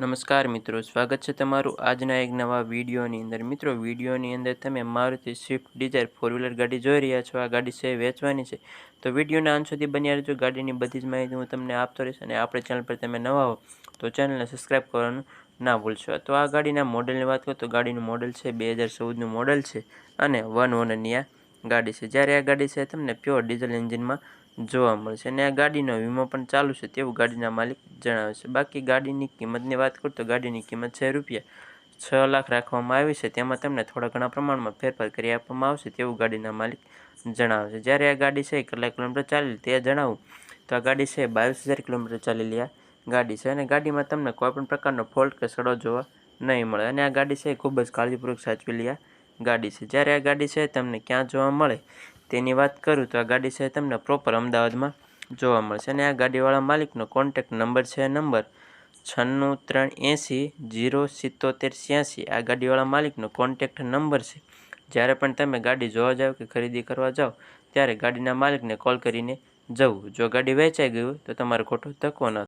નમસ્કાર મિત્રો, સ્વાગત છે તમારું આજના એક નવા વિડીયોની અંદર. મિત્રો, વિડીયોની અંદર તમે Maruti Swift Dzire four wheeler ગાડી જોઈ રહ્યા છો. આ ગાડી છે વેચવાની છે. તો વિડીયોના સુધી બન્યા રહેજો. ગાડીની બધી જ માહિતી હું તમને આપતો રહીશ અને આપણે ચેનલ પર તમે નવા હો તો ચેનલને સબસ્ક્રાઈબ કરવાનું ના ભૂલશો. તો આ ગાડીના મોડલની વાત કરું તો ગાડીનું મોડલ છે બે હજાર ચૌદનું મોડલ છે અને વન ઓનરની આ ગાડી છે. જ્યારે આ ગાડી છે તમને પ્યોર ડીઝલ એન્જિનમાં જોવા મળશે અને આ ગાડીનો વીમો પણ ચાલુ છે તેવું ગાડીના માલિક જણાવે છે. બાકી ગાડીની કિંમતની વાત કરું તો ગાડીની કિંમત છે રૂપિયા છ લાખ રાખવામાં આવી છે. તેમાં તમને થોડા ઘણા પ્રમાણમાં ફેરફાર કરી આપવામાં આવશે તેવું ગાડીના માલિક જણાવે છે. જ્યારે આ ગાડી છે કેટલા કિલોમીટર ચાલી તે જણાવું તો આ ગાડી છે બાવીસ હજાર કિલોમીટર ચાલેલી આ ગાડી છે. અને ગાડીમાં તમને કોઈપણ પ્રકારનો ફોલ્ટ કે સડો જોવા નહીં મળે. અને આ ગાડી છે ખૂબ જ કાળજીપૂર્વક સાચવેલી આ ગાડી છે. જ્યારે આ ગાડી છે તમને ક્યાં જોવા મળે તેની વાત કરું તો આ ગાડી છે તમને પ્રોપર અમદાવાદમાં જોવા મળશે. અને આ ગાડીવાળા માલિકનો કોન્ટેક્ટ નંબર છે નંબર છન્નું ત્રણ એંસી જીરો સિત્તોતેર છ્યાસી. આ ગાડીવાળા માલિકનો કોન્ટેક્ટ નંબર છે. જ્યારે પણ તમે ગાડી જોવા જાઓ કે ખરીદી કરવા જાઓ, ત્યારે ગાડીના માલિકને કોલ કરીને જવું. જો ગાડી વેચાઈ ગયું તો તમારે ખોટો ધક્કો ન